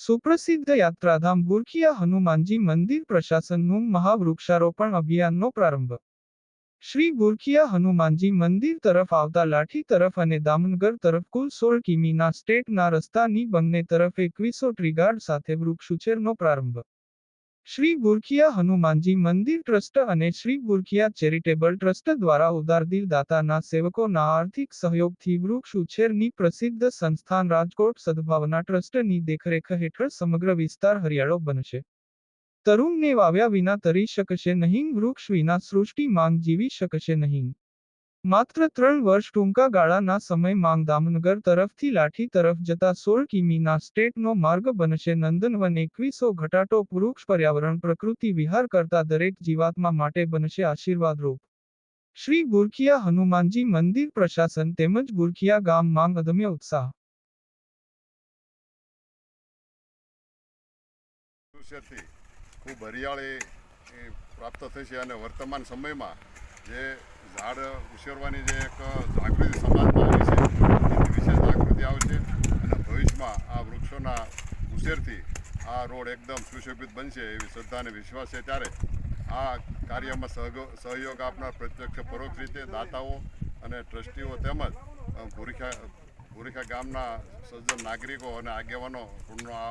સુપ્રસિદ્ધ યાત્રાધામ બુરખિયા હનુમાનજી મંદિર પ્રશાસનનું મહાવૃક્ષારોપણ અભિયાનનો પ્રારંભ. શ્રી બુરખિયા હનુમાનજી મંદિર તરફ આવતા લાઠી તરફ અને દામનગર તરફ કુલ સોળ કિમીના સ્ટેટના રસ્તાની બંને તરફ એકવીસો ટ્રીગાર્ડ સાથે વૃક્ષ ઉછેરનો પ્રારંભ. શ્રી બુરખિયા હનુમાનજી મંદિર ટ્રસ્ટ અને શ્રી બુરખિયા ચેરિટેબલ ટ્રસ્ટ દ્વારા ઉદારદિલ દાતાના સેવકોના આર્થિક સહયોગથી વૃક્ષ ઉછેરની પ્રસિદ્ધ સંસ્થાન રાજકોટ સદભાવના ટ્રસ્ટની દેખરેખ હેઠળ સમગ્ર વિસ્તાર હરિયાળો બનશે. તરુણને વાવ્યા વિના તરી શકશે નહીં, વૃક્ષ વિના સૃષ્ટિ માંગ જીવી શકશે નહીં. માત્ર ત્રણ વર્ષ ટૂંકા ગાળાના સમયમાં દામનગર તરફથી લાઠી તરફ જતા સોળ કિમીના સ્ટેટનો માર્ગ બનશે. નંદનવન એકવીસો ઘટાટો વૃક્ષ પર્યાવરણ પ્રકૃતિ વિહાર કરતા દરેક જીવાત્મા માટે બનશે આશીર્વાદરૂપ શ્રી બુરખિયા હનુમાનજી મંદિર પ્રશાસન તેમજ બુરખિયા ગામ માંગ અદમ્ય ઉત્સાહ. ખૂબ હરિયાળી પ્રાપ્ત થશે અને વર્તમાન સમયમાં જે ઝાડ ઉછેરવાની જે એક જાગૃતિ સમાજમાં આવી છે, એની વિશેષ જાગૃતિ આવશે અને ભવિષ્યમાં આ વૃક્ષોના ઉછેરથી આ રોડ એકદમ સુશોભિત બનશે એવી શ્રદ્ધા અને વિશ્વાસ છે ત્યારે આ કાર્યમાં સહયોગ આપનાર પ્રત્યક્ષ પરોક્ષ રીતે દાતાઓ અને ટ્રસ્ટીઓ તેમજ ભૂરીખા ભૂરીખા ગામના સજ્જન નાગરિકો અને આગેવાનો આ